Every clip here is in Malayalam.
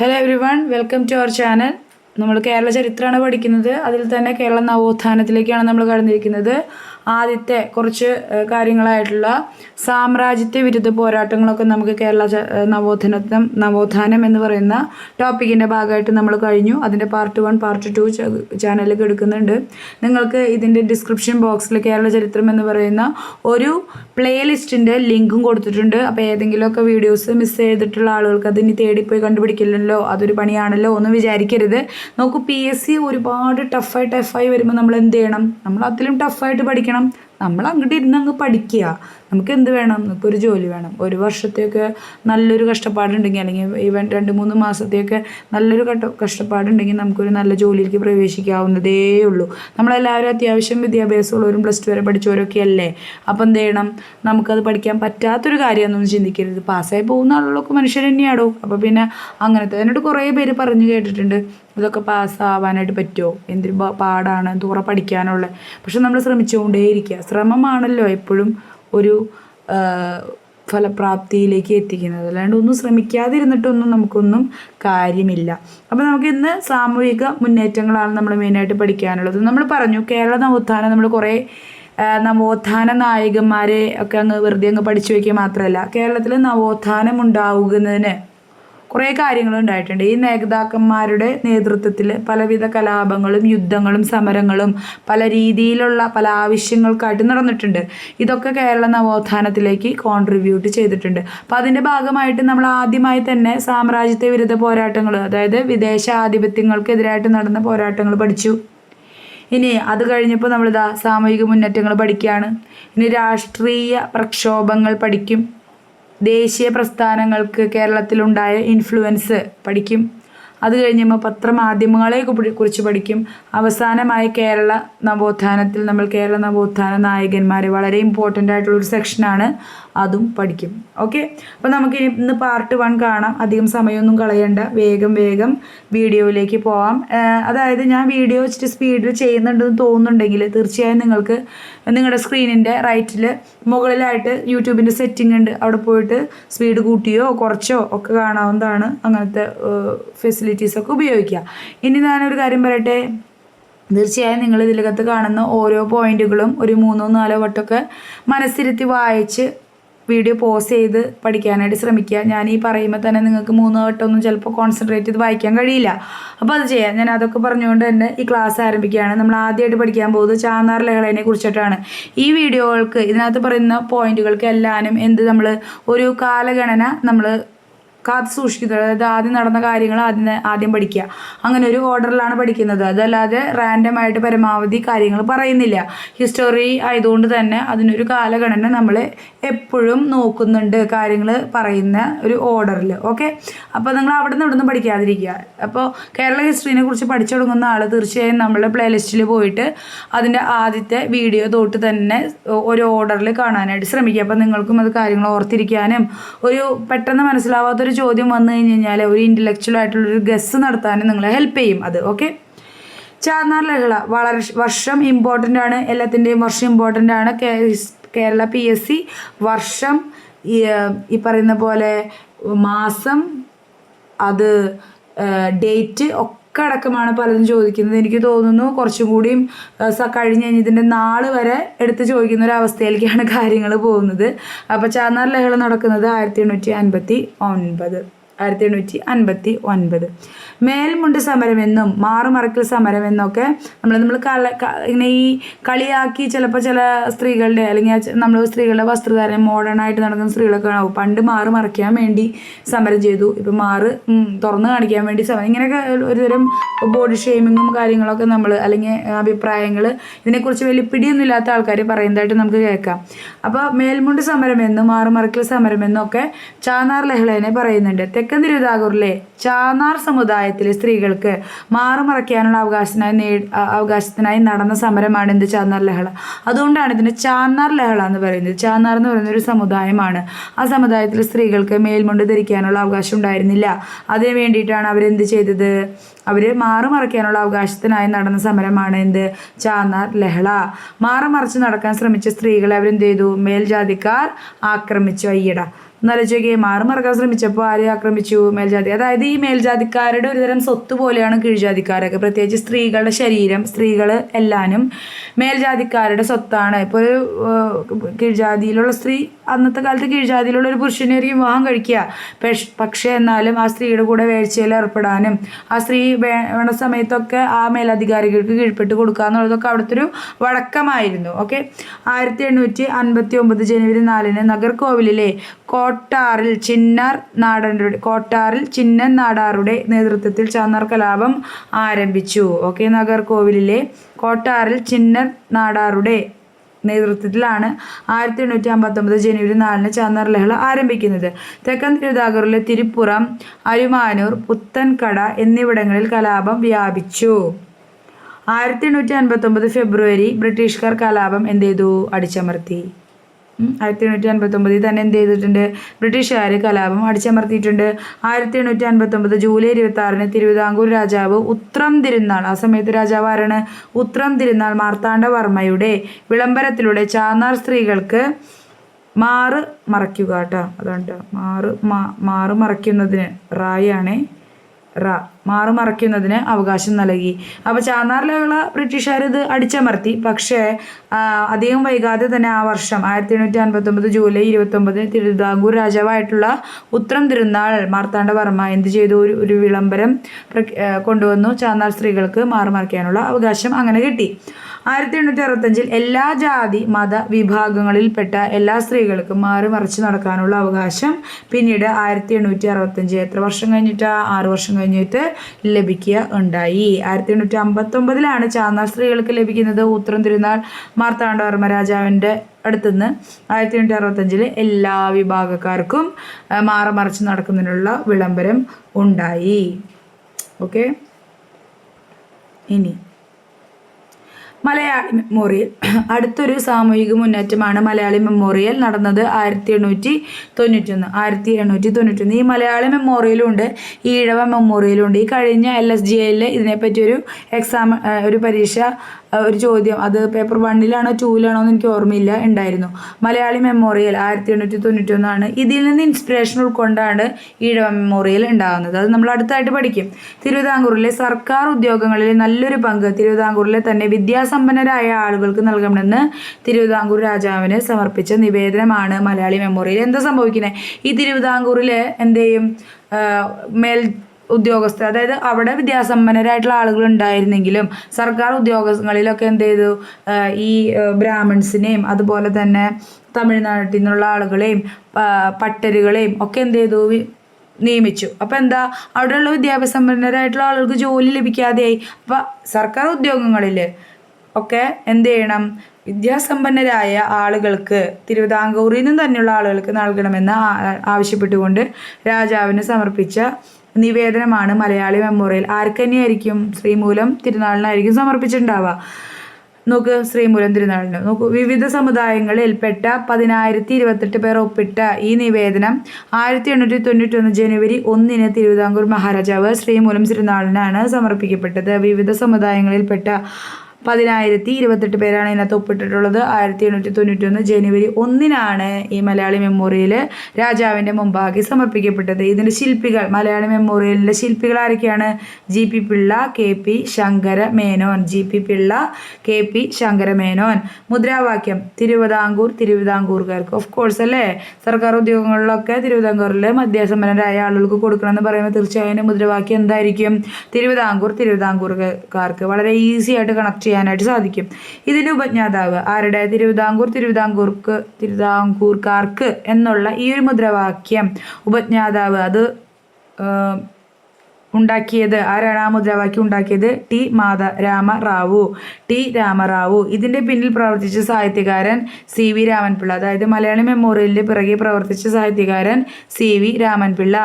Hello everyone welcome to our channel നമ്മൾ കേരള ചരിത്രമാണ് പഠിക്കുന്നത്. അതിൽ തന്നെ കേരള നവോത്ഥാനത്തിലേക്കാണ് നമ്മൾ കടന്നിരിക്കുന്നത്. ആദ്യത്തെ കുറച്ച് കാര്യങ്ങളായിട്ടുള്ള സാമ്രാജ്യത്വ വിരുദ്ധ പോരാട്ടങ്ങളൊക്കെ നമുക്ക് കേരള നവോത്ഥാനം നവോത്ഥാനം എന്ന് പറയുന്ന ടോപ്പിക്കിന്റെ ഭാഗമായിട്ട് നമ്മൾ കഴിഞ്ഞു. അതിന്റെ പാർട്ട് വൺ പാർട്ട് ടു ചാനലിൽ എടുക്കുന്നുണ്ട്. നിങ്ങൾക്ക് ഇതിന്റെ ഡിസ്ക്രിപ്ഷൻ ബോക്സിൽ കേരള ചരിത്രം എന്ന് പറയുന്ന ഒരു പ്ലേലിസ്റ്റിന്റെ ലിങ്കും കൊടുത്തിട്ടുണ്ട്. അപ്പോൾ ഏതെങ്കിലുമൊക്കെ വീഡിയോസ് മിസ് ചെയ്തിട്ടുള്ള ആളുകൾക്ക് അതിനി തേടിപ്പോയി കണ്ടുപിടിക്കില്ലല്ലോ അതൊരു പണിയാണല്ലോ ഒന്നും വിചാരിക്കരുത്. നോക്കൂ പി എസ് സി ഒരുപാട് ടഫായി ടഫായി വരുമ്പോൾ നമ്മൾ എന്ത് ചെയ്യണം? നമ്മൾ അതിലും ടഫായിട്ട് പഠിക്കണം. നമ്മൾ അങ്ങോട്ട് ഇരുന്ന് അങ്ങ് പഠിക്കുക നമുക്ക് എന്ത് വേണം? നമുക്ക് ഒരു ജോലി വേണം. ഒരു വർഷത്തെയൊക്കെ നല്ലൊരു കഷ്ടപ്പാടുണ്ടെങ്കിൽ അല്ലെങ്കിൽ ഈവൻ രണ്ട് മൂന്ന് മാസത്തെയൊക്കെ നല്ലൊരു കട്ട കഷ്ടപ്പാടുണ്ടെങ്കിൽ നമുക്കൊരു നല്ല ജോലിയിലേക്ക് പ്രവേശിക്കാവുന്നതേ ഉള്ളൂ. നമ്മളെല്ലാവരും അത്യാവശ്യം വിദ്യാഭ്യാസമുള്ളവരും പ്ലസ് ടു വരെ പഠിച്ചവരൊക്കെ അല്ലേ? അപ്പം എന്ത് ചെയ്യണം? നമുക്കത് പഠിക്കാൻ പറ്റാത്തൊരു കാര്യമൊന്നും ചിന്തിക്കരുത്. പാസ്സായി പോകുന്ന ആളുകളൊക്കെ മനുഷ്യർ തന്നെയാടോ? അപ്പോൾ പിന്നെ അങ്ങനത്തെ അതിനോട് കുറേ പേര് പറഞ്ഞു കേട്ടിട്ടുണ്ട്. ഇതൊക്കെ പാസ്സാവാനായിട്ട് പറ്റുമോ? എന്തൊരു പാടാണ്? ദൂരെ പഠിക്കാനുള്ള പക്ഷെ നമ്മൾ ശ്രമിച്ചുകൊണ്ടേയിരിക്കുക. ശ്രമമാണല്ലോ എപ്പോഴും. ഒരു ഫലപ്രാപ്തിയിലേക്ക് എത്തിക്കുന്നത്. അല്ലാണ്ട് ഒന്നും ശ്രമിക്കാതിരുന്നിട്ടൊന്നും നമുക്കൊന്നും കാര്യമില്ല. അപ്പോൾ നമുക്ക് ഇന്ന് സാമൂഹിക മുന്നേറ്റങ്ങളാണ് നമ്മൾ മെയിനായിട്ട് പഠിക്കാനുള്ളത്. നമ്മൾ പറഞ്ഞു കേരള നവോത്ഥാനം നമ്മൾ കുറേ നവോത്ഥാന നായകന്മാരെ ഒക്കെ അങ്ങ് വെറുതെ അങ്ങ് പഠിച്ചു വയ്ക്കുക മാത്രമല്ല കേരളത്തിൽ നവോത്ഥാനം ഉണ്ടാവുന്നതിന് കുറേ കാര്യങ്ങൾ ഉണ്ടായിട്ടുണ്ട്. ഈ നേതാക്കന്മാരുടെ നേതൃത്വത്തിൽ പലവിധ കലാപങ്ങളും യുദ്ധങ്ങളും സമരങ്ങളും പല രീതിയിലുള്ള പല ആവശ്യങ്ങൾക്കായിട്ട് നടന്നിട്ടുണ്ട്. ഇതൊക്കെ കേരള നവോത്ഥാനത്തിലേക്ക് കോൺട്രിബ്യൂട്ട് ചെയ്തിട്ടുണ്ട്. അപ്പം അതിന്റെ ഭാഗമായിട്ട് നമ്മൾ ആദ്യമായി തന്നെ സാമ്രാജ്യത്വ വിരുദ്ധ പോരാട്ടങ്ങൾ അതായത് വിദേശ ആധിപത്യങ്ങൾക്കെതിരായിട്ട് നടന്ന പോരാട്ടങ്ങൾ പഠിച്ചു. ഇനി അത് കഴിഞ്ഞപ്പോൾ നമ്മളിതാ സാമൂഹിക മുന്നേറ്റങ്ങൾ പഠിക്കുകയാണ്. ഇനി രാഷ്ട്രീയ പ്രക്ഷോഭങ്ങൾ പഠിക്കും. ദേശീയ പ്രസ്ഥാനങ്ങൾക്ക് കേരളത്തിലുണ്ടായ ഇൻഫ്ലുവൻസ് പഠിക്കും. അത് കഴിഞ്ഞപ്പോൾ പത്രമാധ്യമങ്ങളെ കുറി- കുറിച്ച് പഠിക്കും. അവസാനമായി കേരള നവോത്ഥാനത്തിൽ നമ്മൾ കേരള നവോത്ഥാന നായകന്മാരെ വളരെ ഇമ്പോർട്ടന്റ് ആയിട്ടുള്ള ഒരു സെക്ഷനാണ് അതും പഠിക്കും. ഓക്കെ അപ്പോൾ നമുക്ക് ഇനി ഇന്ന് പാർട്ട് വൺ കാണാം. അധികം സമയമൊന്നും കളയണ്ട. വേഗം വേഗം വീഡിയോയിലേക്ക് പോവാം. അതായത് ഞാൻ വീഡിയോ വെച്ചിട്ട് സ്പീഡിൽ ചെയ്യുന്നുണ്ടെന്ന് തോന്നുന്നുണ്ടെങ്കിൽ തീർച്ചയായും നിങ്ങൾക്ക് നിങ്ങളുടെ സ്ക്രീനിന്റെ റൈറ്റിൽ മുകളിലായിട്ട് യൂട്യൂബിന്റെ സെറ്റിംഗ് ഉണ്ട്. അവിടെ പോയിട്ട് സ്പീഡ് കൂട്ടിയോ കുറച്ചോ ഒക്കെ കാണാവുന്നതാണ് അങ്ങനത്തെ ഫെസിലിറ്റീസ് ഒക്കെ ഉപയോഗിക്കുക. ഇനി ഞാനൊരു കാര്യം പറയട്ടെ? തീർച്ചയായും നിങ്ങൾ ഇതിലകത്ത് കാണുന്ന ഓരോ പോയിന്റുകളും ഒരു മൂന്നോ നാലോ വട്ടമൊക്കെ മനസ്സിരുത്തി വായിച്ച് വീഡിയോ പോസ് ചെയ്ത് പഠിക്കാനായിട്ട് ശ്രമിക്കുക. ഞാൻ ഈ പറയുമ്പോൾ തന്നെ നിങ്ങൾക്ക് മൂന്നോ വട്ടമൊന്നും ചിലപ്പോൾ കോൺസെൻട്രേറ്റ് ചെയ്ത് വായിക്കാൻ കഴിയില്ല. അപ്പോൾ അത് ചെയ്യാം. ഞാൻ അതൊക്കെ പറഞ്ഞുകൊണ്ട് തന്നെ ഈ ക്ലാസ് ആരംഭിക്കുകയാണ്. നമ്മൾ ആദ്യമായിട്ട് പഠിക്കാൻ പോകുന്നത് ചാന്നാർ ലഹളേനെ കുറിച്ചിട്ടാണ്. ഈ വീഡിയോകൾക്ക് ഇതിനകത്ത് പറയുന്ന പോയിന്റുകൾക്ക് എല്ലാനും എന്ത് നമ്മൾ ഒരു കാലഗണന നമ്മൾ കാത്തു സൂക്ഷിക്കുന്നത് അതായത് ആദ്യം നടന്ന കാര്യങ്ങൾ ആദ്യം ആദ്യം പഠിക്കുക. അങ്ങനെ ഒരു ഓർഡറിലാണ് പഠിക്കുന്നത്. അതല്ലാതെ റാൻഡം ആയിട്ട് പരമാവധി കാര്യങ്ങൾ പറയുന്നില്ല. ഹിസ്റ്ററി ആയതുകൊണ്ട് തന്നെ അതിനൊരു കാലഗണന നമ്മൾ എപ്പോഴും നോക്കുന്നുണ്ട് കാര്യങ്ങൾ പറയുന്ന ഒരു ഓർഡറിൽ ഓക്കെ? അപ്പോൾ നിങ്ങൾ അവിടെ നിന്ന് ഇവിടെ നിന്ന് പഠിക്കാതിരിക്കുക. അപ്പോൾ കേരള ഹിസ്റ്ററിനെ കുറിച്ച് പഠിച്ചു തുടങ്ങുന്ന ആൾ തീർച്ചയായും നമ്മളെ പ്ലേലിസ്റ്റിൽ പോയിട്ട് അതിന്റെ ആദ്യത്തെ വീഡിയോ തൊട്ട് തന്നെ ഒരു ഓർഡറിൽ കാണാനായിട്ട് ശ്രമിക്കുക. അപ്പോൾ നിങ്ങൾക്കും അത് കാര്യങ്ങൾ ഓർത്തിരിക്കാനും ഒരു പെട്ടെന്ന് മനസ്സിലാവാത്തൊരു ചോദ്യം വന്നു കഴിഞ്ഞ് കഴിഞ്ഞാൽ ഒരു ഇന്റലക്ച്വൽ ആയിട്ടുള്ളൊരു ഗസ് നടത്താനും നിങ്ങളെ ഹെൽപ്പ് ചെയ്യും അത്. ഓക്കെ? ചാർനാർ ലഹള വളരെ വർഷം ഇമ്പോർട്ടന്റ് ആണ്. എല്ലാത്തിന്റെയും വർഷം ഇമ്പോർട്ടന്റ് ആണ്. കേരള പി എസ് സി വർഷം ഈ പറയുന്ന പോലെ മാസം അത് ഡേറ്റ് ഒക്കെ അടക്കമാണ് പലതും ചോദിക്കുന്നത്. എനിക്ക് തോന്നുന്നു കുറച്ചും കൂടിയും കഴിഞ്ഞ് കഴിഞ്ഞ് ഇതിന്റെ നാൾ വരെ എടുത്ത് ചോദിക്കുന്ന ഒരു അവസ്ഥയിലേക്കാണ് കാര്യങ്ങൾ പോകുന്നത്. അപ്പോൾ ചാന്നാർ ലഹള നടക്കുന്നത് ആയിരത്തി എണ്ണൂറ്റി അൻപത്തി ഒൻപത്. ആയിരത്തി എണ്ണൂറ്റി അൻപത്തി ഒൻപത്. മേൽമുണ്ട് സമരമെന്നും മാറുമറക്കൽ സമരമെന്നൊക്കെ നമ്മൾ നമ്മൾ കള ഇങ്ങനെ ഈ കളിയാക്കി ചിലപ്പോൾ ചില സ്ത്രീകളുടെ അല്ലെങ്കിൽ നമ്മൾ സ്ത്രീകളുടെ വസ്ത്രധാരണം മോഡേൺ ആയിട്ട് നടക്കുന്ന സ്ത്രീകളൊക്കെ കാണാവും പണ്ട് മാറ് മറയ്ക്കാൻ വേണ്ടി സമരം ചെയ്തു. ഇപ്പം മാറ് തുറന്നു കാണിക്കാൻ വേണ്ടി സമരം. ഇങ്ങനെയൊക്കെ ഒരുതരം ബോഡി ഷെയ്മിങ്ങും കാര്യങ്ങളൊക്കെ നമ്മൾ അല്ലെങ്കിൽ അഭിപ്രായങ്ങൾ ഇതിനെക്കുറിച്ച് വലിയ പിടിയൊന്നും ഇല്ലാത്ത ആൾക്കാർ പറയുന്നതായിട്ട് നമുക്ക് കേൾക്കാം. അപ്പോൾ മേൽമുണ്ട് സമരമെന്നും മാറുമറക്കൽ സമരമെന്നും ഒക്കെ ചാനാർ ലഹളേനെ പറയുന്നുണ്ട്. തെക്കൻ തിരുവിതാംകൂറിലെ ചാന്നാർ സമുദായത്തിലെ സ്ത്രീകൾക്ക് മാറുമറയ്ക്കാനുള്ള അവകാശത്തിനായി നേ അവകാശത്തിനായി നടന്ന സമരമാണ് എന്ത് ചാന്നാർ ലഹള. അതുകൊണ്ടാണ് ഇതിന് ചാന്നാർ ലഹള എന്ന് പറയുന്നത്. ചാന്നാർ എന്ന് പറയുന്ന ഒരു സമുദായമാണ്. ആ സമുദായത്തിലെ സ്ത്രീകൾക്ക് മേൽമുണ്ട് ധരിക്കാനുള്ള അവകാശം ഉണ്ടായിരുന്നില്ല. അതിനു വേണ്ടിയിട്ടാണ് അവരെന്ത് ചെയ്തത്? അവർ മാറുമറയ്ക്കാനുള്ള അവകാശത്തിനായി നടന്ന സമരമാണ് എന്ത്? ചാന്നാർ ലഹള. മാറുമറച്ച് നടക്കാൻ ശ്രമിച്ച സ്ത്രീകളെ അവരെന്ത് ചെയ്തു? മേൽജാതിക്കാർ ആക്രമിച്ചു. അയ്യട. എന്നാലോചിക്കേ മാറി മറക്കാൻ ശ്രമിച്ചപ്പോൾ ആരെ ആക്രമിച്ചു? മേൽജാതി. അതായത് ഈ മേൽജാതിക്കാരുടെ ഒരുതരം സ്വത്ത് പോലെയാണ് കീഴ്ജാതിക്കാരൊക്കെ. പ്രത്യേകിച്ച് സ്ത്രീകളുടെ ശരീരം സ്ത്രീകൾ എല്ലാനും മേൽജാതിക്കാരുടെ സ്വത്താണ്. ഇപ്പോൾ ഒരു കീഴ്ജാതിയിലുള്ള സ്ത്രീ അന്നത്തെ കാലത്ത് കീഴ്ജാതിയിലുള്ള ഒരു പുരുഷനായിരിക്കും വിവാഹം കഴിക്കുക. പക്ഷ- എന്നാലും ആ സ്ത്രീയുടെ കൂടെ വേഴ്ചയിൽ ഏർപ്പെടാനും ആ സ്ത്രീ വേണ സമയത്തൊക്കെ ആ മേലധികാരികൾക്ക് കീഴ്പ്പെട്ട് കൊടുക്കുക എന്നുള്ളതൊക്കെ അവിടുത്തെ ഒരു വഴക്കമായിരുന്നു. ഓക്കെ? ആയിരത്തി എണ്ണൂറ്റി അൻപത്തി ഒമ്പത് ജനുവരി നാലിന് നഗർകോവിലിലെ കോട്ടാറിൽ ചിന്നാർ നാടന്റെ കോട്ടാറിൽ ചിന്നൻ നാടാറുടെ നേതൃത്വത്തിൽ ചാന്നാർ കലാപം ആരംഭിച്ചു. ഓക്കെ നഗർകോവിലിലെ കോട്ടാറിൽ ചിന്നൻ നാടാറുടെ നേതൃത്വത്തിലാണ് ആയിരത്തി എണ്ണൂറ്റി അമ്പത്തൊമ്പത് ജനുവരി നാലിന് ചാന്നാർ ലഹള ആരംഭിക്കുന്നത്. തെക്കൻ തിരുവിതാംകൂറിലെ തിരുപ്പുറം അരുമാനൂർ പുത്തൻകട എന്നിവിടങ്ങളിൽ കലാപം വ്യാപിച്ചു. ആയിരത്തി എണ്ണൂറ്റി അൻപത്തൊമ്പത് ഫെബ്രുവരി ബ്രിട്ടീഷുകാർ കലാപം എന്ത് ചെയ്തു? അടിച്ചമർത്തി. ആയിരത്തി എണ്ണൂറ്റി അൻപത്തൊമ്പതിൽ തന്നെ എന്ത് ചെയ്തിട്ടുണ്ട്? ബ്രിട്ടീഷുകാർ കലാപം അടിച്ചമർത്തിയിട്ടുണ്ട്. ആയിരത്തി എണ്ണൂറ്റി അൻപത്തൊമ്പത് ജൂലൈ ഇരുപത്തി ആറിന് തിരുവിതാംകൂർ രാജാവ് ഉത്രം തിരുനാൾ ആ സമയത്ത് രാജാവ് ആരാണ്? ഉത്രം തിരുനാൾ മാർത്താണ്ഡവർമ്മയുടെ വിളംബരത്തിലൂടെ ചാന്നാർ സ്ത്രീകൾക്ക് മാറ് മറയ്ക്കുക കേട്ടോ. അതുകൊണ്ട് മാറ് മാറ് മറയ്ക്കുന്നതിന് റായാണ് റ മാറുമറയ്ക്കുന്നതിന് അവകാശം നൽകി. അപ്പോൾ ചാന്നാർ ലഹള ബ്രിട്ടീഷുകാർ ഇത് അടിച്ചമർത്തി. പക്ഷേ അധികം വൈകാതെ തന്നെ ആ വർഷം ആയിരത്തി എണ്ണൂറ്റി അൻപത്തൊമ്പത് ജൂലൈ ഇരുപത്തൊമ്പതിന് തിരുവിതാംകൂർ രാജാവായിട്ടുള്ള ഉത്രം തിരുനാൾ മാർത്താണ്ഡവർമ്മ എന്ത് ചെയ്തു? ഒരു ഒരു വിളംബരം കൊണ്ടുവന്നു. ചാന്നാർ സ്ത്രീകൾക്ക് മാറുമറയ്ക്കാനുള്ള അവകാശം അങ്ങനെ കിട്ടി. ആയിരത്തി എണ്ണൂറ്റി അറുപത്തഞ്ചിൽ എല്ലാ ജാതി മത വിഭാഗങ്ങളിൽപ്പെട്ട എല്ലാ സ്ത്രീകൾക്കും മാറി മറിച്ച് നടക്കാനുള്ള അവകാശം പിന്നീട് ആയിരത്തി എണ്ണൂറ്റി അറുപത്തഞ്ച് എത്ര വർഷം കഴിഞ്ഞിട്ട്? ആറ് വർഷം കഴിഞ്ഞിട്ട് ലഭിക്കുക ഉണ്ടായി. ആയിരത്തി എണ്ണൂറ്റി അമ്പത്തൊമ്പതിലാണ് ചാന്നാർ സ്ത്രീകൾക്ക് ലഭിക്കുന്നത് ഉത്തരം തിരുനാൾ മാർത്താണ്ഡവർമ്മ രാജാവിന്റെ അടുത്തുനിന്ന്. ആയിരത്തി എണ്ണൂറ്റി അറുപത്തഞ്ചിൽ എല്ലാ വിഭാഗക്കാർക്കും ആ, മാറി മറിച്ച് നടക്കുന്നതിനുള്ള വിളംബരം ഉണ്ടായി. ഓക്കെ? ഇനി മലയാളി മെമ്മോറിയൽ. അടുത്തൊരു സാമൂഹിക മുന്നേറ്റമാണ് മലയാളി മെമ്മോറിയൽ. നടന്നത് ആയിരത്തി എണ്ണൂറ്റി തൊണ്ണൂറ്റൊന്ന് ആയിരത്തി എണ്ണൂറ്റി തൊണ്ണൂറ്റൊന്ന് ഈ മലയാളി മെമ്മോറിയലും ഉണ്ട് ഈഴവ മെമ്മോറിയലും ഉണ്ട് ഈ കഴിഞ്ഞ എൽ എസ് ജി ഐയിൽ ഇതിനെപ്പറ്റി ഒരു എക്സാം ഒരു പരീക്ഷ ഒരു ചോദ്യം. അത് പേപ്പർ വണ്ണിലാണോ ടൂവിലാണോ എന്ന് എനിക്ക് ഓർമ്മയില്ല ഉണ്ടായിരുന്നു. മലയാളി മെമ്മോറിയൽ ആയിരത്തി എണ്ണൂറ്റി തൊണ്ണൂറ്റി ഒന്നാണ് ഇതിൽ നിന്ന് ഇൻസ്പിറേഷൻ ഉൾക്കൊണ്ടാണ് ഈഴവ മെമ്മോറിയൽ ഉണ്ടാകുന്നത്. അത് നമ്മൾ അടുത്തായിട്ട് പഠിക്കും. തിരുവിതാംകൂറിലെ സർക്കാർ ഉദ്യോഗങ്ങളിലെ നല്ലൊരു പങ്ക് തിരുവിതാംകൂറിലെ തന്നെ വിദ്യാസമ്പന്നരായ ആളുകൾക്ക് നൽകണമെന്ന് തിരുവിതാംകൂർ രാജാവിന് സമർപ്പിച്ച നിവേദനമാണ് മലയാളി മെമ്മോറിയൽ എന്താ സംഭവിക്കുന്നത് ഈ തിരുവിതാംകൂറിലെ എന്ത് മേൽ ഉദ്യോഗസ്ഥർ അതായത് അവിടെ വിദ്യാസമ്പന്നരായിട്ടുള്ള ആളുകൾ ഉണ്ടായിരുന്നെങ്കിലും സർക്കാർ ഉദ്യോഗങ്ങളിലൊക്കെ എന്ത് ചെയ്തു? ഈ ബ്രാഹ്മിൺസിനെയും അതുപോലെ തന്നെ തമിഴ്നാട്ടിൽ നിന്നുള്ള ആളുകളെയും പട്ടരുകളെയും ഒക്കെ എന്ത് ചെയ്തു? നിയമിച്ചു. അപ്പം എന്താ? അവിടെയുള്ള വിദ്യാഭ്യാസമ്പന്നരായിട്ടുള്ള ആളുകൾക്ക് ജോലി ലഭിക്കാതെയായി. അപ്പം സർക്കാർ ഉദ്യോഗങ്ങളിൽ ഒക്കെ എന്ത് ചെയ്യണം? വിദ്യാസമ്പന്നരായ ആളുകൾക്ക് തിരുവിതാംകൂറിൽ നിന്നും തന്നെയുള്ള ആളുകൾക്ക് നൽകണമെന്ന് ആവശ്യപ്പെട്ടുകൊണ്ട് രാജാവിന് സമർപ്പിച്ച നിവേദനമാണ് മലയാളി മെമ്മോറിയൽ. ആർക്കന്നെയായിരിക്കും ശ്രീമൂലം തിരുനാളിനായിരിക്കും സമർപ്പിച്ചിട്ടുണ്ടാവുക? നോക്ക് ശ്രീമൂലം തിരുനാളിന്. നോക്കൂ വിവിധ സമുദായങ്ങളിൽപ്പെട്ട പതിനായിരത്തി ഇരുപത്തെട്ട് പേർ ഒപ്പിട്ട ഈ നിവേദനം ആയിരത്തി എണ്ണൂറ്റി തൊണ്ണൂറ്റൊന്ന് ജനുവരി ഒന്നിന് തിരുവിതാംകൂർ മഹാരാജാവ് ശ്രീമൂലം തിരുനാളിനാണ് സമർപ്പിക്കപ്പെട്ടത്. വിവിധ സമുദായങ്ങളിൽപ്പെട്ട പതിനായിരത്തി ഇരുപത്തെട്ട് പേരാണ് ഇതിനകത്ത് ഒപ്പിട്ടിട്ടുള്ളത്. ആയിരത്തി എണ്ണൂറ്റി തൊണ്ണൂറ്റൊന്ന് ജനുവരി ഒന്നിനാണ് ഈ മലയാളി മെമ്മോറിയൽ രാജാവിന്റെ മുമ്പാകെ സമർപ്പിക്കപ്പെട്ടത്. ഇതിന്റെ ശില്പികൾ മലയാളി മെമ്മോറിയലിന്റെ ശില്പികൾ ആരൊക്കെയാണ്? G P Pillai K P Sankara Menon G P Pillai K P Sankara Menon മുദ്രാവാക്യം തിരുവിതാംകൂർ തിരുവിതാംകൂറുകാർക്ക്. ഓഫ് കോഴ്സ് അല്ലേ? സർക്കാർ ഉദ്യോഗങ്ങളിലൊക്കെ തിരുവിതാംകൂറിൽ മധ്യസമ്പന്നരായ ആളുകൾക്ക് കൊടുക്കണമെന്ന് പറയുമ്പോൾ തീർച്ചയായും മുദ്രാവാക്യം എന്തായിരിക്കും? തിരുവിതാംകൂർ തിരുവിതാംകൂറുകാർക്ക്. വളരെ ഈസി ആയിട്ട് കണക്ട് ചെയ്യാനായിട്ട് സാധിക്കും. ഇതിന്റെ ഉപജ്ഞാതാവ് ആരുടെ? തിരുവിതാംകൂർ തിരുവിതാംകൂർക്ക് തിരുവിതാംകൂർക്കാർക്ക് എന്നുള്ള ഈ ഒരു മുദ്രാവാക്യം ഉപജ്ഞാതാവ് അത് ഉണ്ടാക്കിയത്? ആരാണ് ആ മുദ്രാവാക്യം ഉണ്ടാക്കിയത്? ടി മാധ രാമറാവു ടി രാമറാവു ഇതിന്റെ പിന്നിൽ പ്രവർത്തിച്ച സാഹിത്യകാരൻ സി വി രാമൻപിള്ള. അതായത് മലയാളി മെമ്മോറിയലിന്റെ പിറകെ പ്രവർത്തിച്ച സാഹിത്യകാരൻ സി വി രാമൻപിള്ള.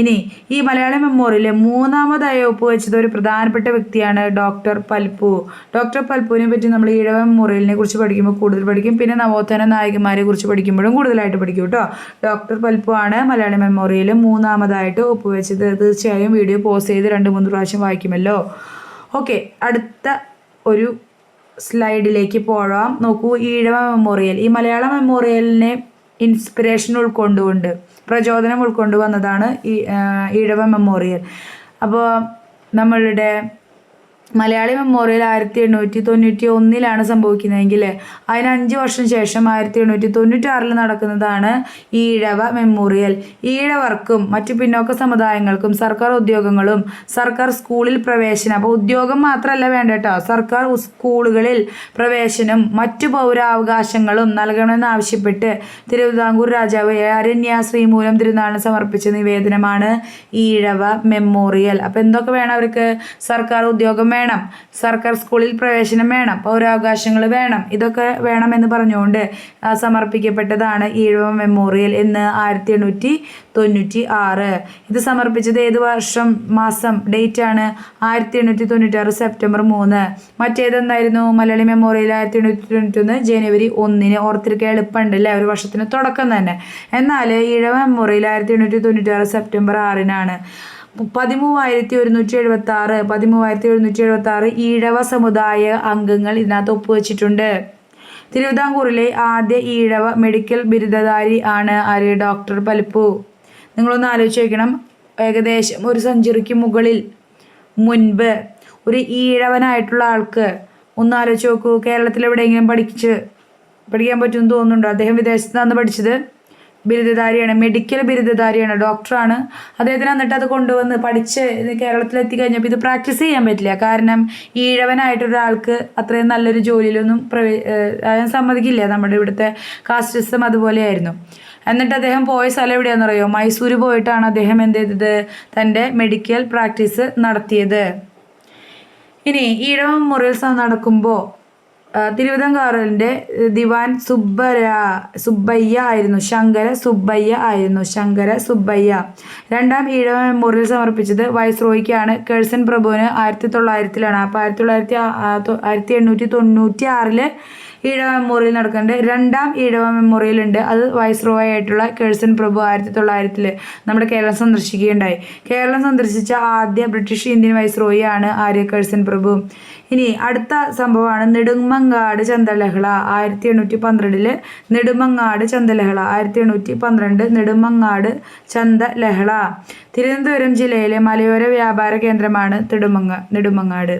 ഇനി ഈ മലയാളി മെമ്മോറിയലിലെ മൂന്നാമതായി ഒപ്പുവെച്ചത് ഒരു പ്രധാനപ്പെട്ട വ്യക്തിയാണ് ഡോക്ടർ പൽപ്പു. ഡോക്ടർ പൽപ്പുവിനെ പറ്റി നമ്മൾ ഈഴവ മെമ്മോറിയലിനെ കുറിച്ച് പഠിക്കുമ്പോൾ കൂടുതൽ പഠിക്കും. പിന്നെ നവോത്ഥാന നായകന്മാരെ കുറിച്ച് പഠിക്കുമ്പോഴും കൂടുതലായിട്ട് പഠിക്കും കേട്ടോ. ഡോക്ടർ പൽപ്പു ആണ് മലയാളി മെമ്മോറിയൽ മൂന്നാമതായിട്ട് ഒപ്പുവെച്ചത് തീർച്ചയായും വീഡിയോ പോസ്റ്റ് ചെയ്ത് രണ്ട് മൂന്ന് പ്രാവശ്യം വായിക്കുമല്ലോ. ഓക്കെ അടുത്ത ഒരു സ്ലൈഡിലേക്ക് പോകാം. നോക്കൂ ഈഴവ മെമ്മോറിയൽ ഈ മലയാള മെമ്മോറിയലിനെ ഇൻസ്പിറേഷൻ ഉൾക്കൊണ്ടുകൊണ്ട് പ്രചോദനം ഉൾക്കൊണ്ടു വന്നതാണ് ഈ ഈഴവ മെമ്മോറിയൽ അപ്പോൾ നമ്മളുടെ മലയാളി മെമ്മോറിയൽ ആയിരത്തി എണ്ണൂറ്റി തൊണ്ണൂറ്റി ഒന്നിലാണ് സംഭവിക്കുന്നതെങ്കിൽ അതിന് അഞ്ച് വർഷം ശേഷം ആയിരത്തി എണ്ണൂറ്റി തൊണ്ണൂറ്റി ആറിൽ നടക്കുന്നതാണ് ഈഴവ മെമ്മോറിയൽ. ഈഴവർക്കും മറ്റു പിന്നോക്ക സമുദായങ്ങൾക്കും സർക്കാർ ഉദ്യോഗങ്ങളും സർക്കാർ സ്കൂളിൽ പ്രവേശനം. അപ്പോൾ ഉദ്യോഗം മാത്രമല്ല വേണ്ടട്ടോ. സർക്കാർ സ്കൂളുകളിൽ പ്രവേശനം മറ്റു പൗരാവകാശങ്ങളും നൽകണമെന്നാവശ്യപ്പെട്ട് തിരുവിതാംകൂർ രാജാവ് അരണ്യ ശ്രീമൂലം തിരുനാളിന് സമർപ്പിച്ച നിവേദനമാണ് ഈഴവ മെമ്മോറിയൽ. അപ്പോൾ എന്തൊക്കെ വേണം അവർക്ക്? സർക്കാർ ഉദ്യോഗം വേണം. സർക്കാർ സ്കൂളിൽ പ്രവേശനം വേണം. പൗരാവകാശങ്ങൾ വേണം. ഇതൊക്കെ വേണമെന്ന് പറഞ്ഞുകൊണ്ട് സമർപ്പിക്കപ്പെട്ടതാണ് ഈഴവ മെമ്മോറിയൽ എന്ന് ആയിരത്തി എണ്ണൂറ്റി തൊണ്ണൂറ്റി ആറ് ഇത് സമർപ്പിച്ചത് ഏത് വർഷം മാസം ഡേറ്റ് ആണ് ആയിരത്തി എണ്ണൂറ്റി തൊണ്ണൂറ്റി ആറ് സെപ്റ്റംബർ മൂന്ന്. മറ്റേതെന്നായിരുന്നു മലയാളി മെമ്മോറിയൽ ആയിരത്തി എണ്ണൂറ്റി തൊണ്ണൂറ്റി ഒന്ന് ജനുവരി ഒന്നിന് ഓർത്തിരിക്കാൻ എളുപ്പമുണ്ട് അല്ലേ? ഒരു വർഷത്തിന് തുടക്കം തന്നെ. എന്നാൽ ഈഴവ മെമ്മോറിയൽ ആയിരത്തി എണ്ണൂറ്റി തൊണ്ണൂറ്റി ആറ് സെപ്റ്റംബർ ആറിനാണ്. പതിമൂവായിരത്തി ഒരുന്നൂറ്റി എഴുപത്തി ആറ് പതിമൂവായിരത്തി ഒരുന്നൂറ്റി എഴുപത്തി ആറ് ഈഴവ സമുദായ അംഗങ്ങൾ ഇതിനകത്ത് ഒപ്പുവെച്ചിട്ടുണ്ട്. തിരുവിതാംകൂറിലെ ആദ്യ ഈഴവ മെഡിക്കൽ ബിരുദധാരി ആണ് ആര്? ഡോക്ടർ പലിപ്പു. നിങ്ങളൊന്ന് ആലോചിച്ച് നോക്കണം. ഏകദേശം ഒരു സെഞ്ചുറിക്ക് മുകളിൽ മുൻപ് ഒരു ഈഴവനായിട്ടുള്ള ആൾക്ക് ഒന്ന് ആലോചിച്ച് നോക്കൂ. കേരളത്തിൽ എവിടെയെങ്കിലും പഠിച്ച് പഠിക്കാൻ പറ്റുമെന്ന് തോന്നുന്നുണ്ടോ? അദ്ദേഹം വിദേശത്താണ് പഠിച്ചത്. ബിരുദധാരിയാണ് മെഡിക്കൽ ബിരുദധാരിയാണ് ഡോക്ടറാണ് അദ്ദേഹത്തിന് എന്നിട്ട് അത് കൊണ്ടുവന്ന് പഠിച്ച് കേരളത്തിലെത്തി കഴിഞ്ഞപ്പോൾ ഇത് പ്രാക്ടീസ് ചെയ്യാൻ പറ്റില്ല. കാരണം ഈഴവനായിട്ടൊരാൾക്ക് അത്രയും നല്ലൊരു ജോലിയിലൊന്നും പ്രവേ സമ്മതിക്കില്ല. നമ്മുടെ ഇവിടുത്തെ കാസ്റ്റ് സിസ്റ്റം അതുപോലെയായിരുന്നു. എന്നിട്ട് അദ്ദേഹം പോയ സ്ഥലം എവിടെയാണെന്നറിയോ മൈസൂർ പോയിട്ടാണ് അദ്ദേഹം എന്ത് ചെയ്തത്? തന്റെ മെഡിക്കൽ പ്രാക്ടീസ് നടത്തിയത്. ഇനി ഈഴവ മെമ്മോറിയൽസ് നടക്കുമ്പോൾ തിരുവിതാംകൂറിന്റെ ദിവാൻ സുബ്ബര സുബ്ബയ്യ ആയിരുന്നു ശങ്കര സുബ്ബയ്യ ആയിരുന്നു ശങ്കര സുബ്ബയ്യ. രണ്ടാം ഈഴവ മെമ്മോറിയൽ സമർപ്പിച്ചത് വൈസ്രോയ്ക്കാണ് കേഴ്സൺ പ്രഭുവിന് ആയിരത്തി തൊള്ളായിരത്തിലാണ് അപ്പോൾ ആയിരത്തി തൊള്ളായിരത്തി ആയിരത്തി എണ്ണൂറ്റി തൊണ്ണൂറ്റി ആറിൽ ഈഴവ മെമ്മോറിയൽ നടക്കുന്നുണ്ട് രണ്ടാം ഈഴവ മെമ്മോറിയൽ ഉണ്ട്. അത് വൈസ്രോയ് ആയിട്ടുള്ള കേഴ്സൺ പ്രഭു ആയിരത്തി തൊള്ളായിരത്തിൽ നമ്മുടെ കേരളം സന്ദർശിക്കുകയുണ്ടായി. കേരളം സന്ദർശിച്ച ആദ്യ ബ്രിട്ടീഷ് ഇന്ത്യൻ വൈസ്രോയി ആണ് ആര്യ കേഴ്സൺ പ്രഭു. ഇനി അടുത്ത സംഭവമാണ് നെടുമങ്ങാട് ചന്തലഹള ആയിരത്തി എണ്ണൂറ്റി പന്ത്രണ്ടിൽ നെടുമങ്ങാട് ചന്തലഹള ആയിരത്തി എണ്ണൂറ്റി പന്ത്രണ്ട് നെടുമങ്ങാട് ചന്തലഹള. തിരുവനന്തപുരം ജില്ലയിലെ മലയോര വ്യാപാര കേന്ദ്രമാണ് തിടുമങ്ങ നെടുമങ്ങാട്.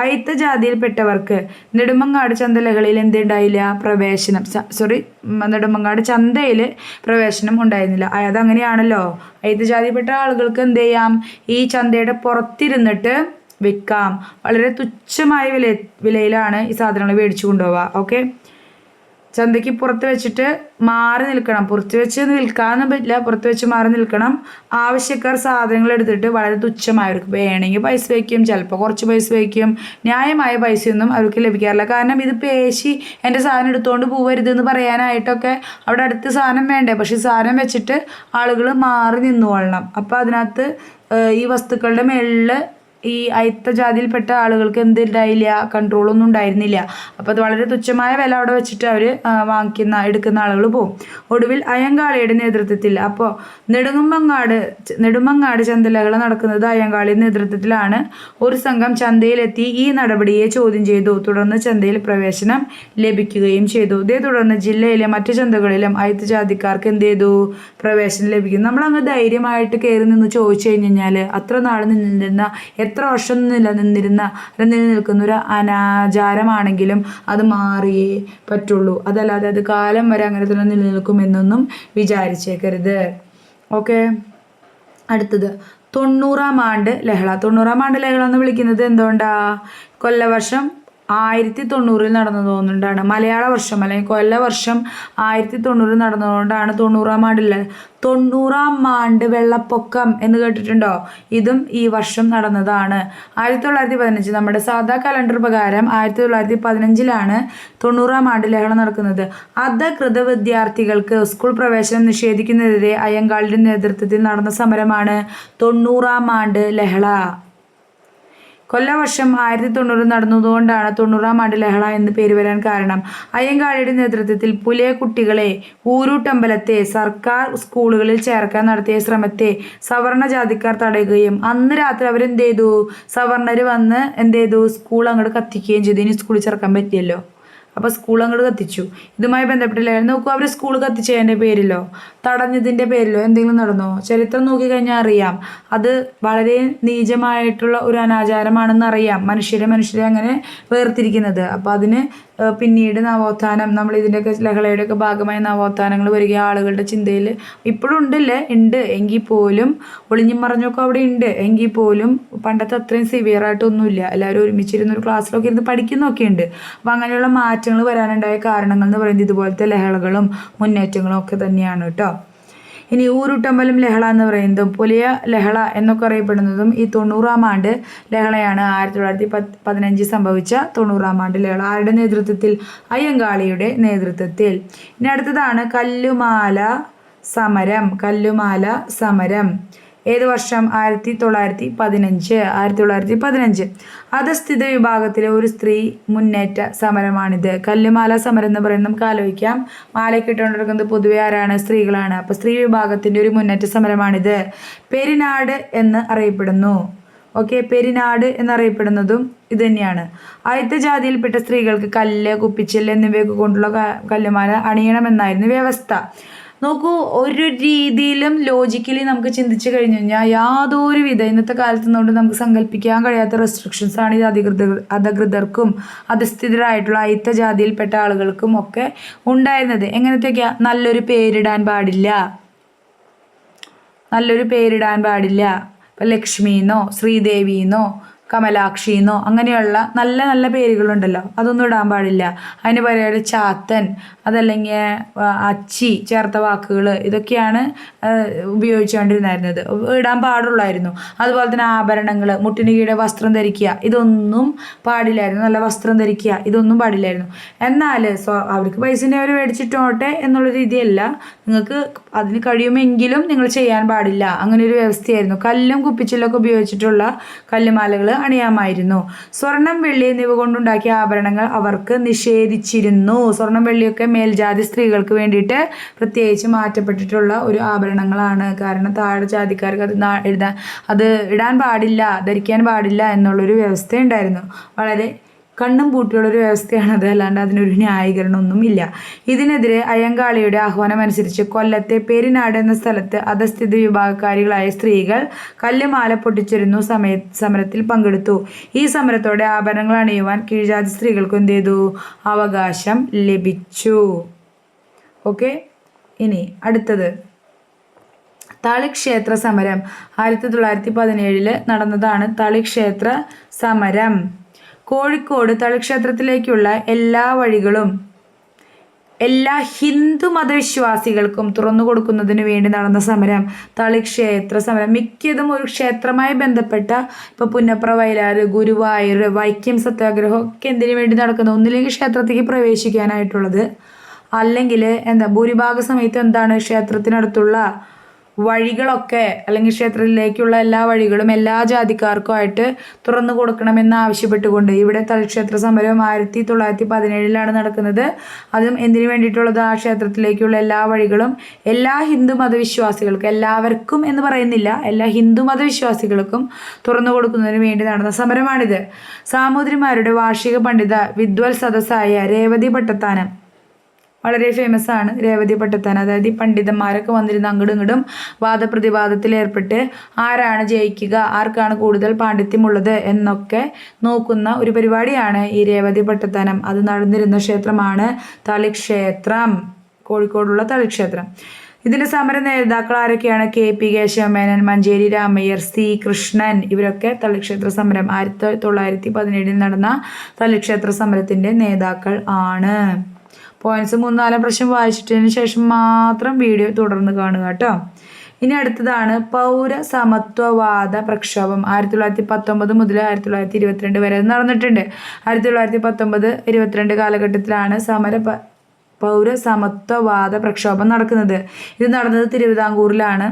അയിത്ത ജാതിയിൽപ്പെട്ടവർക്ക് നെടുമങ്ങാട് ചന്തലകളിൽ എന്തുണ്ടായില്ല? പ്രവേശനം. സോറി നെടുമങ്ങാട് ചന്തയിൽ പ്രവേശനം ഉണ്ടായിരുന്നില്ല. അത് അങ്ങനെയാണല്ലോ അയിത്ത ജാതിയിൽപ്പെട്ട ആളുകൾക്ക് എന്ത് ചെയ്യാം? ഈ ചന്തയുടെ പുറത്തിരുന്നിട്ട് വിൽക്കാം. വളരെ തുച്ഛമായ വില വിലയിലാണ് ഈ സാധനങ്ങൾ മേടിച്ചു കൊണ്ടുപോവുക. ഓക്കെ ചന്തയ്ക്ക് പുറത്ത് വെച്ചിട്ട് മാറി നിൽക്കണം. പുറത്ത് വെച്ച് നിൽക്കാനൊന്നും പറ്റില്ല. പുറത്ത് വെച്ച് മാറി നിൽക്കണം. ആവശ്യക്കാർ സാധനങ്ങൾ എടുത്തിട്ട് വളരെ തുച്ഛമായവർക്ക് വേണമെങ്കിൽ പൈസ വയ്ക്കും. ചിലപ്പോൾ കുറച്ച് പൈസ വയ്ക്കും. ന്യായമായ പൈസയൊന്നും അവർക്ക് ലഭിക്കാറില്ല. കാരണം ഇത് പേശി എന്റെ സാധനം എടുത്തുകൊണ്ട് പോവരുത് എന്ന് പറയാനായിട്ടൊക്കെ അവിടെ അടുത്ത് സാധനം വേണ്ടേ? പക്ഷേ സാധനം വെച്ചിട്ട് ആളുകൾ മാറി നിന്നുകൊള്ളണം. അപ്പോൾ അതിനകത്ത് ഈ വസ്തുക്കളുടെ മേളിൽ ഈ അയിത്ത ജാതിയിൽപ്പെട്ട ആളുകൾക്ക് എന്തുണ്ടായില്ല? കൺട്രോളൊന്നും ഉണ്ടായിരുന്നില്ല. അപ്പോൾ അത് വളരെ തുച്ഛമായ വില അവിടെ വെച്ചിട്ട് അവർ വാങ്ങിക്കുന്ന എടുക്കുന്ന ആളുകൾ പോവും. ഒടുവിൽ അയ്യങ്കാളിയുടെ നേതൃത്വത്തിൽ അപ്പോൾ നെടുങ്ങുമ്പങ്ങാട് നെടുമങ്ങാട് ചന്തലകൾ നടക്കുന്നത് അയ്യങ്കാളിയുടെ നേതൃത്വത്തിലാണ്. ഒരു സംഘം ചന്തയിലെത്തി ഈ നടപടിയെ ചോദ്യം ചെയ്തു. തുടർന്ന് ചന്തയിൽ പ്രവേശനം ലഭിക്കുകയും ചെയ്തു. ഇതേ തുടർന്ന് ജില്ലയിലെ മറ്റു ചന്തകളിലും അയിത്ത ജാതിക്കാർക്ക് എന്ത് ചെയ്തു? പ്രവേശനം ലഭിക്കും നമ്മളങ്ങ് ധൈര്യമായിട്ട് കയറി നിന്ന് ചോദിച്ചു കഴിഞ്ഞ് കഴിഞ്ഞാൽ അത്ര നാൾ നിന്നിരുന്ന എത്ര വർഷം നിലനിന്നിരുന്ന നിലനിൽക്കുന്ന ഒരു അനാചാരമാണെങ്കിലും അത് മാറിയേ പറ്റുള്ളൂ. അതല്ലാതെ അത് കാലം വരെ അങ്ങനെ തന്നെ നിലനിൽക്കുമെന്നൊന്നും വിചാരിച്ചേക്കരുത്. ഓക്കെ. അടുത്തത്. തൊണ്ണൂറാം ആണ്ട് ലഹള. തൊണ്ണൂറാം ആണ്ട് ലഹള എന്ന് വിളിക്കുന്നത് എന്തുകൊണ്ടാ? കൊല്ലവർഷം ആയിരത്തി തൊണ്ണൂറിൽ നടന്നു തോന്നുന്നുണ്ടാണ്. മലയാള വർഷം അല്ലെങ്കിൽ കൊല്ല വർഷം ആയിരത്തി തൊണ്ണൂറിൽ നടന്നതുകൊണ്ടാണ് തൊണ്ണൂറാം ആണ്ടില്ല തൊണ്ണൂറാം ആണ്ട് വെള്ളപ്പൊക്കം എന്ന് കേട്ടിട്ടുണ്ടോ? ഇതും ഈ വർഷം നടന്നതാണ്. ആയിരത്തി തൊള്ളായിരത്തി പതിനഞ്ച് നമ്മുടെ സാധാ കലണ്ടർ പ്രകാരം ആയിരത്തി തൊള്ളായിരത്തി പതിനഞ്ചിലാണ് തൊണ്ണൂറാം ആണ്ട് ലഹള നടക്കുന്നത്. അധകൃത വിദ്യാർത്ഥികൾക്ക് സ്കൂൾ പ്രവേശനം നിഷേധിക്കുന്നതിനെതിരെ അയ്യങ്കാളിയുടെ നേതൃത്വത്തിൽ നടന്ന സമരമാണ് തൊണ്ണൂറാം ആണ്ട് ലഹള. കൊല്ലവർഷം ആയിരത്തി തൊണ്ണൂറ് നടന്നതുകൊണ്ടാണ് തൊണ്ണൂറാം ആണ്ട് ലഹള എന്ന് പേര് വരാൻ കാരണം. അയ്യങ്കാളിയുടെ നേതൃത്വത്തിൽ പുലയ കുട്ടികളെ ഊരൂട്ടമ്പലത്തെ സർക്കാർ സ്കൂളുകളിൽ ചേർക്കാൻ നടത്തിയ ശ്രമത്തെ സവർണ ജാതിക്കാർ തടയുകയും അന്ന് രാത്രി അവരെന്ത് ചെയ്തു സവർണർ വന്ന് എന്ത് ചെയ്തു സ്കൂൾ അങ്ങോട്ട് കത്തിക്കുകയും ചെയ്തു. ഇനി സ്കൂളിൽ ചേർക്കാൻ പറ്റിയല്ലോ അപ്പോൾ സ്കൂൾ അങ്ങോട്ട് കത്തിച്ചു. ഇതുമായി ബന്ധപ്പെട്ടില്ല നോക്കൂ അവർ സ്കൂൾ കത്തിച്ചതിന്റെ പേരിലോ? തടഞ്ഞതിന്റെ പേരിലോ എന്തെങ്കിലും നടന്നോ? ചരിത്രം നോക്കിക്കഴിഞ്ഞാൽ അറിയാം. അത് വളരെ നീചമായിട്ടുള്ള ഒരു അനാചാരമാണെന്ന് അറിയാം. മനുഷ്യരെ മനുഷ്യരെ അങ്ങനെ വേർതിരിക്കുന്നത്. അപ്പോൾ അതിന് പിന്നീട് നവോത്ഥാനം നമ്മൾ ഇതിന്റെയൊക്കെ ലഹളയുടെയൊക്കെ ഭാഗമായ നവോത്ഥാനങ്ങൾ വരിക ആളുകളുടെ ചിന്തയിൽ ഇപ്പോഴും ഉണ്ടല്ലേ? ഉണ്ട്. എങ്കിൽ പോലും ഒളിഞ്ഞും മറഞ്ഞൊക്കെ അവിടെ ഉണ്ട്. എങ്കിൽ പോലും പണ്ടത്തെ അത്രയും സിവിയർ ആയിട്ടൊന്നുമില്ല. എല്ലാവരും ഒരുമിച്ചിരുന്ന ഒരു ക്ലാസ്സിലൊക്കെ ഇരുന്ന് പഠിക്കുന്നൊക്കെ ഉണ്ട്. അപ്പം അങ്ങനെയുള്ള മാറ്റങ്ങൾ വരാനുണ്ടായ കാരണങ്ങൾ എന്ന് പറയുന്നത് ഇതുപോലത്തെ ലഹളകളും മുന്നേറ്റങ്ങളും ഒക്കെ തന്നെയാണ് കേട്ടോ. ഇനി ഊരുട്ടമ്പലം ലഹള എന്ന് പറയുന്നതും പുലിയ ലഹള എന്നൊക്കെ അറിയപ്പെടുന്നതും ഈ തൊണ്ണൂറാം ആണ്ട് ലഹളയാണ്. ആയിരത്തി തൊള്ളായിരത്തി പത്ത് പതിനഞ്ചിൽ സംഭവിച്ച തൊണ്ണൂറാം ആണ്ട് ലഹള. ആരുടെ നേതൃത്വത്തിൽ? അയ്യങ്കാളിയുടെ നേതൃത്വത്തിൽ. ഇനി അടുത്തതാണ് കല്ലുമാല സമരം. കല്ലുമാല സമരം. ഏത് വർഷം? ആയിരത്തി തൊള്ളായിരത്തി പതിനഞ്ച് ആയിരത്തി തൊള്ളായിരത്തി പതിനഞ്ച് അധസ്ഥിത വിഭാഗത്തിലെ ഒരു സ്ത്രീ മുന്നേറ്റ സമരമാണിത്. കല്ലുമാല സമരം എന്ന് പറയുന്നത് നമുക്ക് ആലോചിക്കാം. മാലയ്ക്ക് ഇട്ടുകൊണ്ടിരിക്കുന്നത് പൊതുവെ ആരാണ്? സ്ത്രീകളാണ്. അപ്പോൾ സ്ത്രീ വിഭാഗത്തിന്റെ ഒരു മുന്നേറ്റ സമരമാണിത്. പെരിനാട് എന്ന് അറിയപ്പെടുന്നു. ഓക്കെ പെരിനാട് എന്നറിയപ്പെടുന്നതും ഇത് തന്നെയാണ്. ആദ്യത്തെ ജാതിയിൽപ്പെട്ട സ്ത്രീകൾക്ക് കല്ല് കുപ്പിച്ചില്ല് എന്നിവയൊക്കെ കൊണ്ടുള്ള കല്ലുമാല അണിയണമെന്നായിരുന്നു വ്യവസ്ഥ. നോക്കൂ ഒരു രീതിയിലും ലോജിക്കലി നമുക്ക് ചിന്തിച്ചു കഴിഞ്ഞു കഴിഞ്ഞാൽ യാതൊരു വിധ ഇന്നത്തെ കാലത്ത് നിന്നുകൊണ്ട് നമുക്ക് സങ്കല്പിക്കാൻ കഴിയാത്ത റെസ്ട്രിക്ഷൻസ് ആണ് ഇത് അധികൃതർ അധികൃതർക്കും അധസ്ഥിതരായിട്ടുള്ള അയിത്ത ജാതിയിൽപ്പെട്ട ആളുകൾക്കും ഒക്കെ ഉണ്ടായിരുന്നത്. എങ്ങനത്തെയൊക്കെയാ? നല്ലൊരു പേരിടാൻ പാടില്ല. നല്ലൊരു പേരിടാൻ പാടില്ല. ഇപ്പം ലക്ഷ്മിന്നോ ശ്രീദേവിന്നോ കമലാക്ഷിന്നോ അങ്ങനെയുള്ള നല്ല നല്ല പേരുകളുണ്ടല്ലോ അതൊന്നും ഇടാൻ പാടില്ല. അതിന് പറയുക ചാത്തൻ അതല്ലെങ്കിൽ അച്ചി ചേർത്ത വാക്കുകൾ ഇതൊക്കെയാണ് ഉപയോഗിച്ചുകൊണ്ടിരുന്നായിരുന്നത് ഇടാൻ പാടുള്ളായിരുന്നു. അതുപോലെ തന്നെ ആഭരണങ്ങൾ മുട്ടിന് കീഴെ വസ്ത്രം ധരിക്കുക ഇതൊന്നും പാടില്ലായിരുന്നു. നല്ല വസ്ത്രം ധരിക്കുക ഇതൊന്നും പാടില്ലായിരുന്നു. എന്നാൽ സ്വ അവർക്ക് പൈസ അവർ മേടിച്ചിട്ടോട്ടെ എന്നുള്ള രീതിയല്ല. നിങ്ങൾക്ക് അതിന് കഴിയുമെങ്കിലും നിങ്ങൾ ചെയ്യാൻ പാടില്ല. അങ്ങനെ ഒരു വ്യവസ്ഥയായിരുന്നു. കല്ലും കുപ്പിച്ചിലൊക്കെ ഉപയോഗിച്ചിട്ടുള്ള കല്ലുമാലകൾ അണിയാമായിരുന്നു. സ്വർണം വെള്ളി എന്നിവ കൊണ്ടുണ്ടാക്കിയ ആഭരണങ്ങൾ അവർക്ക് നിഷേധിച്ചിരുന്നു. സ്വർണം വെള്ളിയൊക്കെ മേൽജാതി സ്ത്രീകൾക്ക് വേണ്ടിയിട്ട് പ്രത്യേകിച്ച് മാറ്റപ്പെട്ടിട്ടുള്ള ഒരു ആഭരണങ്ങളാണ്. കാരണം താഴെ ജാതിക്കാർക്ക് അത് എഴുതാൻ അത് ഇടാൻ പാടില്ല ധരിക്കാൻ പാടില്ല എന്നുള്ളൊരു വ്യവസ്ഥ ഉണ്ടായിരുന്നു വളരെ കണ്ണും പൂട്ടിയുള്ളൊരു വ്യവസ്ഥയാണത്. അല്ലാണ്ട് അതിനൊരു ന്യായീകരണമൊന്നും ഇല്ല. ഇതിനെതിരെ അയ്യങ്കാളിയുടെ ആഹ്വാനം അനുസരിച്ച് കൊല്ലത്തെ പെരിനാട് എന്ന സ്ഥലത്ത് അധസ്ഥിത വിഭാഗക്കാരികളായ സ്ത്രീകൾ കല്ലുമാല പൊട്ടിച്ചിരുന്നു സമയ സമരത്തിൽ പങ്കെടുത്തു. ഈ സമരത്തോടെ ആഭരണങ്ങൾ അണിയുവാൻ കീഴ്ജാതി സ്ത്രീകൾക്ക് എന്ത് ചെയ്തു? അവകാശം ലഭിച്ചു. ഓക്കെ? ഇനി അടുത്തത്. തളിക്ഷേത്ര സമരം. ആയിരത്തി തൊള്ളായിരത്തി പതിനേഴിൽ നടന്നതാണ് തളിക്ഷേത്ര സമരം. കോഴിക്കോട് തളിക്ഷേത്രത്തിലേക്കുള്ള എല്ലാ വഴികളും എല്ലാ ഹിന്ദു മതവിശ്വാസികൾക്കും തുറന്നു കൊടുക്കുന്നതിന് വേണ്ടി നടന്ന സമരം തളിക്ഷേത്ര സമരം. മിക്കതും ഒരു ക്ഷേത്രമായി ബന്ധപ്പെട്ട ഇപ്പോൾ പുന്നപ്ര വയലാർ ഗുരുവായൂർ വൈക്കം സത്യാഗ്രഹം ഒക്കെ എന്തിനു വേണ്ടി നടക്കുന്നത് ഒന്നില്ലെങ്കിൽ ക്ഷേത്രത്തിലേക്ക് പ്രവേശിക്കാനായിട്ടുള്ളത്. അല്ലെങ്കിൽ എന്താ ഭൂരിഭാഗ സമയത്ത് എന്താണ് ക്ഷേത്രത്തിനടുത്തുള്ള വഴികളൊക്കെ അല്ലെങ്കിൽ ക്ഷേത്രത്തിലേക്കുള്ള എല്ലാ വഴികളും എല്ലാ ജാതിക്കാർക്കുമായിട്ട് തുറന്നു കൊടുക്കണമെന്ന് ആവശ്യപ്പെട്ടുകൊണ്ട് ഇവിടെ തൽക്ഷേത്ര സമരം ആയിരത്തി തൊള്ളായിരത്തി പതിനേഴിലാണ് നടക്കുന്നത്. അതും എന്തിനു വേണ്ടിയിട്ടുള്ളത്? ആ ക്ഷേത്രത്തിലേക്കുള്ള എല്ലാ വഴികളും എല്ലാ ഹിന്ദു മതവിശ്വാസികൾക്കും എല്ലാവർക്കും എന്ന് പറയുന്നില്ല എല്ലാ ഹിന്ദു മതവിശ്വാസികൾക്കും തുറന്നു കൊടുക്കുന്നതിന് വേണ്ടി നടന്ന സമരമാണിത്. സാമൂതിരിമാരുടെ വാർഷിക പണ്ഡിത വിദ്വൽ സദസ്സായ രേവതി ഭട്ടത്താനം വളരെ ഫേമസ് ആണ്. രേവതി പട്ടത്താൻ അതായത് ഈ പണ്ഡിതന്മാരൊക്കെ വന്നിരുന്ന അങ്ങോട്ടും ഇങ്ങോട്ടും വാദപ്രതിവാദത്തിൽ ഏർപ്പെട്ട് ആരാണ് ജയിക്കുക ആർക്കാണ് കൂടുതൽ പാണ്ഡിത്യമുള്ളത് എന്നൊക്കെ നോക്കുന്ന ഒരു പരിപാടിയാണ് ഈ രേവതി പട്ടത്താനം അത് നടന്നിരുന്ന ക്ഷേത്രമാണ് തളിക്ഷേത്രം. കോഴിക്കോടുള്ള തളിക്ഷേത്രം. ഇതിന്റെ സമര നേതാക്കൾ ആരൊക്കെയാണ്? K P Kesava Menon Manjeri Ramaiyer C Krishnan ഇവരൊക്കെ തളിക്ഷേത്ര സമരം. ആയിരത്തി തൊള്ളായിരത്തി പതിനേഴിൽ നടന്ന തളിക്ഷേത്ര സമരത്തിന്റെ നേതാക്കൾ ആണ്. പോയിന്റ്സ് മൂന്നാലാം പ്രശ്നം വായിച്ചിട്ടതിന് ശേഷം മാത്രം വീഡിയോ തുടർന്ന് കാണുക കേട്ടോ. ഇനി അടുത്തതാണ് പൗരസമത്വവാദ പ്രക്ഷോഭം. ആയിരത്തി തൊള്ളായിരത്തി പത്തൊമ്പത് മുതൽ ആയിരത്തി തൊള്ളായിരത്തി ഇരുപത്തിരണ്ട് വരെ നടന്നിട്ടുണ്ട്. ആയിരത്തി തൊള്ളായിരത്തി പത്തൊമ്പത് ഇരുപത്തിരണ്ട് കാലഘട്ടത്തിലാണ് സമര പൗരസമത്വവാദ പ്രക്ഷോഭം നടക്കുന്നത്. ഇത് നടന്നത് തിരുവിതാംകൂറിലാണ്.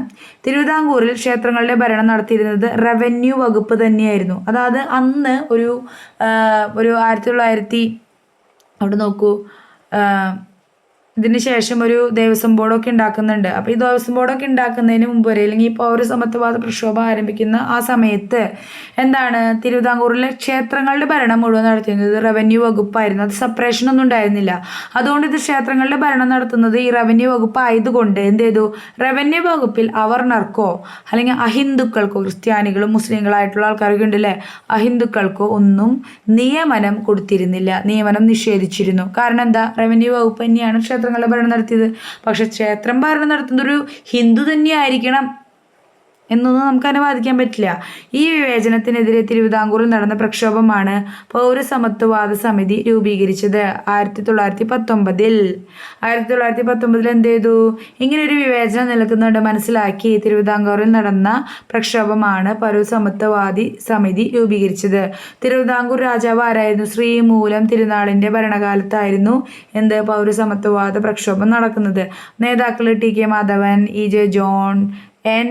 തിരുവിതാംകൂറിൽ ക്ഷേത്രങ്ങളുടെ ഭരണം നടത്തിയിരുന്നത് റവന്യൂ വകുപ്പ് തന്നെയായിരുന്നു. അതായത് അന്ന് ഒരു ഒരു ആയിരത്തി തൊള്ളായിരത്തി അവിടെ നോക്കൂ ആ, ഇതിന് ശേഷം ഒരു ദേവസ്വം ബോർഡൊക്കെ ഉണ്ടാക്കുന്നുണ്ട്. അപ്പോൾ ഈ ദേവസ്വം ബോർഡൊക്കെ ഉണ്ടാക്കുന്നതിന് മുമ്പ് വരെ അല്ലെങ്കിൽ ഈ പൗരസമത്വവാദ പ്രക്ഷോഭം ആരംഭിക്കുന്ന ആ സമയത്ത് എന്താണ് തിരുവിതാംകൂറിലെ ക്ഷേത്രങ്ങളുടെ ഭരണം മുഴുവൻ നടത്തിയിരുന്നത് റവന്യൂ വകുപ്പായിരുന്നു. അത് സെപ്പറേഷൻ ഒന്നും ഉണ്ടായിരുന്നില്ല. അതുകൊണ്ട് ഇത് ക്ഷേത്രങ്ങളുടെ ഭരണം നടത്തുന്നത് ഈ റവന്യൂ വകുപ്പ് ആയതുകൊണ്ട് എന്ത് ചെയ്തു? റവന്യൂ വകുപ്പിൽ അവർണർക്കോ അല്ലെങ്കിൽ അഹിന്ദുക്കൾക്കോ ക്രിസ്ത്യാനികളും മുസ്ലിങ്ങളായിട്ടുള്ള ആൾക്കാരൊക്കെ ഉണ്ടല്ലേ? അഹിന്ദുക്കൾക്കോ ഒന്നും നിയമനം കൊടുത്തിരുന്നില്ല. നിയമനം നിഷേധിച്ചിരുന്നു. കാരണം എന്താ? റവന്യൂ വകുപ്പ് തന്നെയാണ് ക്ഷേത്രങ്ങളുടെ ഭരണം നടത്തിയത്. പക്ഷെ ക്ഷേത്രം ഭരണം നടത്തുന്ന ഒരു ഹിന്ദു തന്നെയായിരിക്കണം. എന്നൊന്നും നമുക്ക് അനുവാദിക്കാൻ പറ്റില്ല. ഈ വിവേചനത്തിനെതിരെ തിരുവിതാംകൂറിൽ നടന്ന പ്രക്ഷോഭമാണ് പൗരസമത്വവാദ സമിതി രൂപീകരിച്ചത് ആയിരത്തി തൊള്ളായിരത്തി പത്തൊമ്പതിൽ ആയിരത്തി തൊള്ളായിരത്തി പത്തൊമ്പതിൽ എന്ത് ചെയ്തു? ഇങ്ങനെ ഒരു വിവേചനം നിലക്കുന്നുണ്ട് മനസ്സിലാക്കി തിരുവിതാംകൂറിൽ നടന്ന പ്രക്ഷോഭമാണ് പൗരസമത്വവാദി സമിതി രൂപീകരിച്ചത്. തിരുവിതാംകൂർ രാജാവ് ആരായിരുന്നു? ശ്രീമൂലം തിരുനാളിന്റെ ഭരണകാലത്തായിരുന്നു എന്ത് പൗരസമത്വവാദ പ്രക്ഷോഭം നടക്കുന്നത്. നേതാക്കൾ T K Madhavan E J John N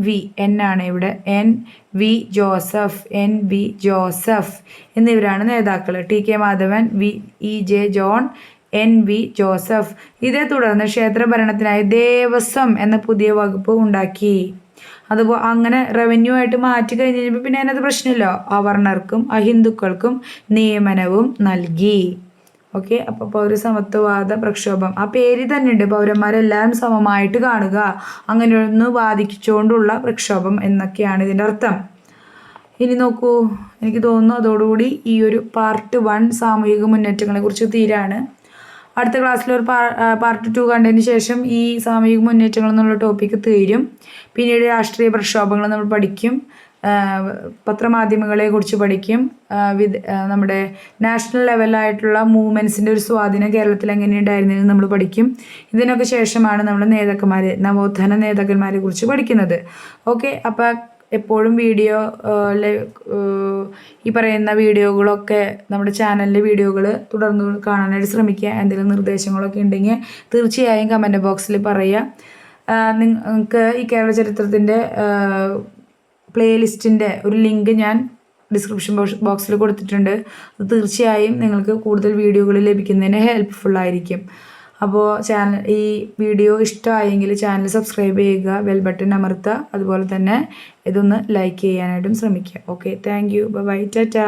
V N ആണ് ഇവിടെ. N V Joseph. N V Joseph. എന്നിവരാണ് നേതാക്കൾ T K Madhavan V E J John N V Joseph. ഇതേ തുടർന്ന് ക്ഷേത്രഭരണത്തിനായി ദേവസ്വം എന്ന പുതിയ വകുപ്പ് ഉണ്ടാക്കി. അതുപോലെ അങ്ങനെ റവന്യൂ ആയിട്ട് മാറ്റി കഴിഞ്ഞ് കഴിഞ്ഞപ്പോൾ പിന്നെ അതിനകത്ത് പ്രശ്നമില്ല. അവർണർക്കും അഹിന്ദുക്കൾക്കും നിയമനവും നൽകി. ഓക്കെ? അപ്പോൾ പൗരസമത്വവാദ പ്രക്ഷോഭം. ആ പേര് തന്നെ ഉണ്ട് പൗരന്മാരെല്ലാം സമമായിട്ട് കാണുക. അങ്ങനെയൊന്ന് വാദിച്ചുകൊണ്ടുള്ള പ്രക്ഷോഭം എന്നൊക്കെയാണ് ഇതിന്റെ അർത്ഥം. ഇനി നോക്കൂ. എനിക്ക് തോന്നുന്നു അതോടുകൂടി ഈ ഒരു പാർട്ട് വൺ സാമൂഹിക മുന്നേറ്റങ്ങളെ കുറിച്ച് തീരാണ്. അടുത്ത ക്ലാസ്സിൽ ഒരു പാർട്ട് ടു കണ്ടതിന് ശേഷം ഈ സാമൂഹിക മുന്നേറ്റങ്ങൾ എന്നുള്ള ടോപ്പിക്ക് തീരും. പിന്നീട് രാഷ്ട്രീയ പ്രക്ഷോഭങ്ങൾ നമ്മൾ പഠിക്കും. പത്രമാധ്യമങ്ങളെ കുറിച്ച് പഠിക്കും. വിദ് നമ്മുടെ നാഷണൽ ലെവലായിട്ടുള്ള മൂവ്മെന്റ്സിന്റെ ഒരു സ്വാധീനം കേരളത്തിൽ എങ്ങനെയുണ്ടായിരുന്നെന്ന് നമ്മൾ പഠിക്കും. ഇതിനൊക്കെ ശേഷമാണ് നമ്മൾ നേതാക്കന്മാർ നവോത്ഥാന നേതാക്കന്മാരെ കുറിച്ച് പഠിക്കുന്നത്. ഓക്കെ അപ്പോൾ എപ്പോഴും വീഡിയോ ഈ പറയുന്ന വീഡിയോകളൊക്കെ നമ്മുടെ ചാനലിലെ വീഡിയോകൾ തുടർന്ന് കാണാനായിട്ട് ശ്രമിക്കുക. എന്തെങ്കിലും നിർദ്ദേശങ്ങളൊക്കെ ഉണ്ടെങ്കിൽ തീർച്ചയായും കമന്റ് ബോക്സിൽ പറയുക. നിങ്ങൾക്ക് ഈ കേരള ചരിത്രത്തിന്റെ പ്ലേലിസ്റ്റിന്റെ ഒരു ലിങ്ക് ഞാൻ ഡിസ്ക്രിപ്ഷൻ ബോക്സിൽ കൊടുത്തിട്ടുണ്ട്. അത് തീർച്ചയായും നിങ്ങൾക്ക് കൂടുതൽ വീഡിയോകൾ ലഭിക്കുന്നതിന് ഹെൽപ്ഫുൾ ആയിരിക്കും. അപ്പോൾ ചാനൽ ഈ വീഡിയോ ഇഷ്ടമായെങ്കിൽ ചാനൽ സബ്സ്ക്രൈബ് ചെയ്യുക ബെൽ ബട്ടൺ അമർത്തുക അതുപോലെ തന്നെ ഇതൊന്ന് ലൈക്ക് ചെയ്യാനായിട്ടും ശ്രമിക്കുക. Okay thank you bye tata